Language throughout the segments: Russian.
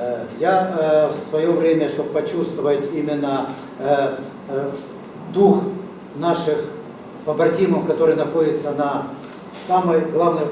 Э, Я э, в свое время, чтобы почувствовать именно э, дух наших побратимов, которые находятся на самой главной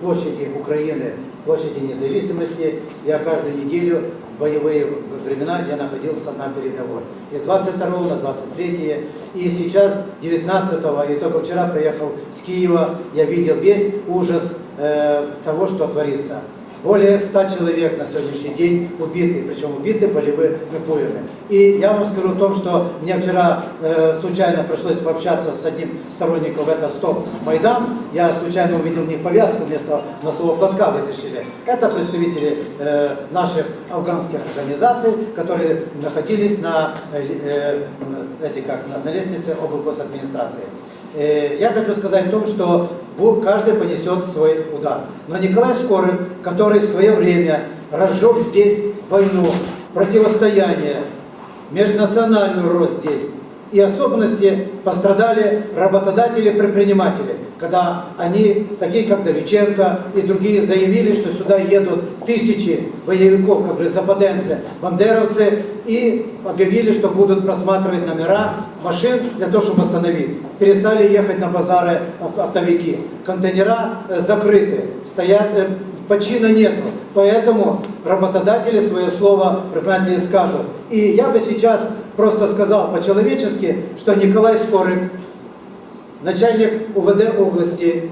площади Украины, площади независимости, я каждую неделю в боевые времена я находился на передовой. Из 22 на 23 и сейчас 19 и только вчера приехал с Киева, я видел весь ужас э, того, что творится. Более 100 человек на сегодняшний день убиты, причем убиты болевыми пулями. И я вам скажу о том, что мне вчера э, случайно пришлось пообщаться с одним сторонником, это Стоп Майдан. Я случайно увидел у них повязку вместо носового платка вытащили. Это представители э, наших афганских организаций, которые находились на, э, э, эти, как, на, на лестнице облгосадминистрации. Э, Я хочу сказать о том, что Бог каждый понесет свой удар. Но Николай Скорый, который в свое время разжег здесь войну, противостояние, межнациональную рост здесь, и особенности пострадали работодатели-предприниматели, когда они, такие как Давиченко и другие, заявили, что сюда едут тысячи боевиков, как бы западенцы, бандеровцы, и объявили, что будут просматривать номера машин для того, чтобы остановить. Перестали ехать на базары оптовики. Контейнера э, закрыты, стоят, э, почина нету. Поэтому работодатели свое слово предприниматели скажут. И я бы сейчас просто сказал по-человечески, что Николай Скорик, начальник УВД области,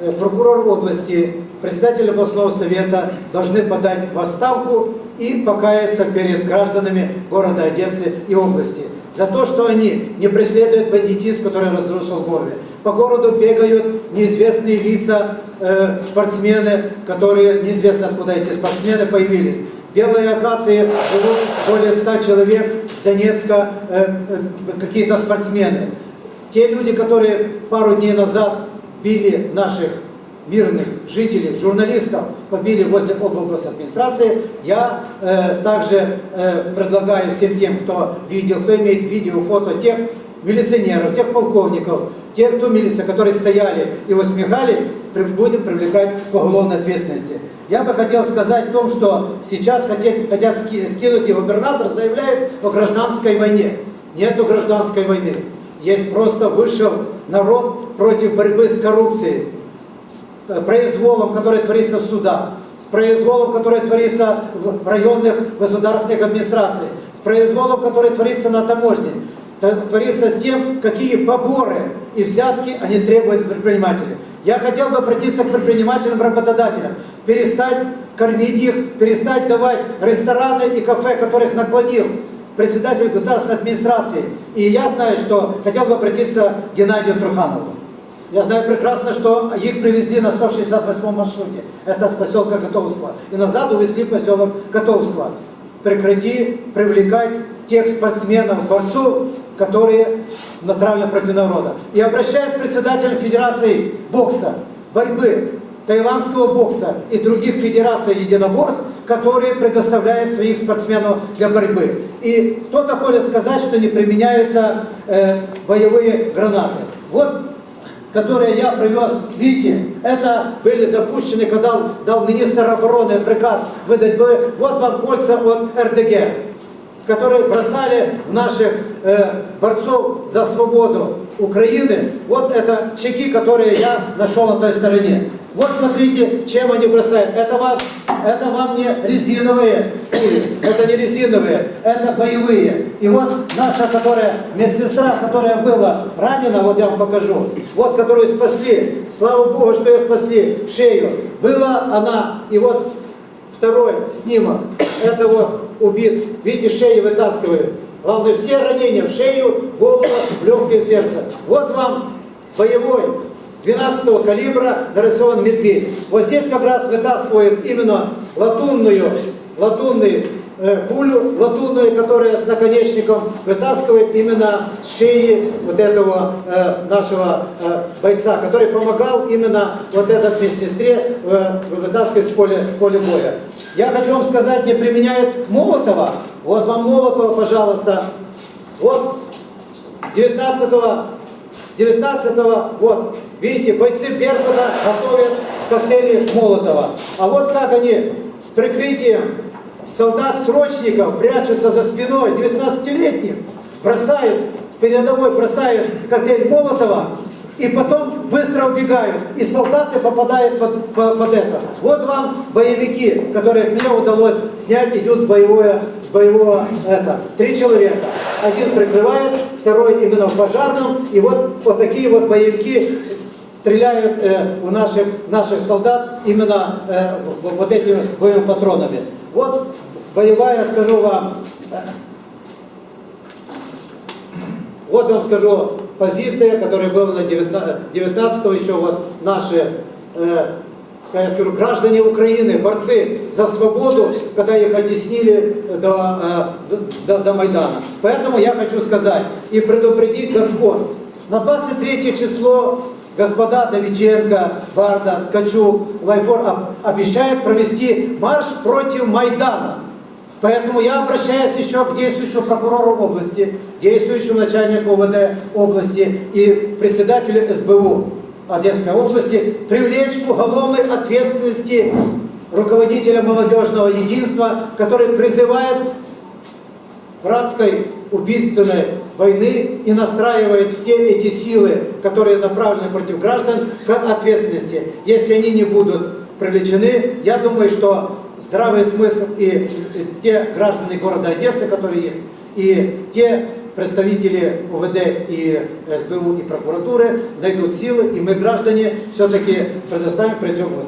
э, прокурор области, председатель областного совета должны подать в отставку и покаяться перед гражданами города Одессы и области за то, что они не преследуют бандитизм, который разрушил город. По городу бегают неизвестные лица, э, спортсмены, которые неизвестно откуда эти спортсмены появились. В Белой акации живут более 100 человек с Донецка, э, э, какие-то спортсмены. Те люди, которые пару дней назад били наших мирных жителей, журналистов, побили возле администрации, я э, также э, предлагаю всем тем, кто видел, кто имеет видео, фото тех милиционеров, тех полковников, тех, кто милиция, которые стояли и усмехались, будем привлекать к уголовной ответственности. Я бы хотел сказать о том, что сейчас хотят, хотят ски- скинуть, и губернатор заявляет о гражданской войне. Нету гражданской войны. Есть просто вышел народ против борьбы с коррупцией, с э, произволом, который творится в судах, с произволом, который творится в районных государственных администрациях, с произволом, который творится на таможне, творится с тем, какие поборы и взятки они требуют предпринимателей. Я хотел бы обратиться к предпринимателям, работодателям, перестать кормить их, перестать давать рестораны и кафе, которых наклонил председатель государственной администрации. И я знаю, что хотел бы обратиться к Геннадию Труханову. Я знаю прекрасно, что их привезли на 168 маршруте. Это с поселка Котовского. И назад увезли поселок Котовского. Прекрати привлекать тех спортсменов, борцов, которые направлены против народа. И обращаюсь к председателю Федерации бокса, борьбы, таиландского бокса и других федераций единоборств, которые предоставляют своих спортсменов для борьбы. И кто-то хочет сказать, что не применяются э, боевые гранаты. Вот которые я привез, видите, это были запущены, когда дал, министр обороны приказ выдать бой. Вот вам кольца от РДГ, которые бросали в наших э, борцов за свободу Украины. Вот это чеки, которые я нашел на той стороне. Вот смотрите, чем они бросают. Это вам, это вам не резиновые это не резиновые, это боевые. И вот наша, которая, медсестра, которая была ранена, вот я вам покажу, вот которую спасли, слава Богу, что ее спасли в шею. Была она, и вот второй снимок, это вот убит, видите, шею вытаскивают. Главное, все ранения в шею, голову, в легкое сердце. Вот вам боевой 12 калибра нарисован медведь. Вот здесь как раз вытаскивают именно латунную, латунную э, пулю, латунную, которая с наконечником вытаскивает именно с шеи вот этого э, нашего э, бойца, который помогал именно вот этот медсестре э, вытаскивать с поля, с поля боя. Я хочу вам сказать, не применяют Молотова. Вот вам Молотова, пожалуйста. Вот 19 19 вот, видите, бойцы Беркута готовят коктейли Молотова. А вот как они с прикрытием солдат-срочников прячутся за спиной 19-летних, бросают, передовой бросают коктейль Молотова, и потом быстро убегают, и солдаты попадают под, по- под это. Вот вам боевики, которые мне удалось снять, идут с, боевое, с боевого это. Три человека. Один прикрывает, второй именно в пожарном, и вот, вот такие вот боевики стреляют э, у наших, наших солдат именно э, в- вот этими боевыми патронами. Вот боевая, скажу вам, э, вот вам скажу позиция, которая была на 19 19 еще вот наши, э, я скажу, граждане Украины, борцы за свободу, когда их оттеснили до, э, до, до Майдана. Поэтому я хочу сказать и предупредить господ. На 23 число господа Давиченко, Барда, Ткачук, Лайфор об- обещают провести марш против Майдана. Поэтому я обращаюсь еще к действующему прокурору области, действующему начальнику ОВД области и председателю СБУ Одесской области привлечь к уголовной ответственности руководителя молодежного единства, который призывает братской убийственной войны и настраивает все эти силы, которые направлены против граждан, к ответственности. Если они не будут привлечены, я думаю, что здравый смысл и, те граждане города Одессы, которые есть, и те представители УВД и СБУ и прокуратуры найдут силы, и мы, граждане, все-таки предоставим, к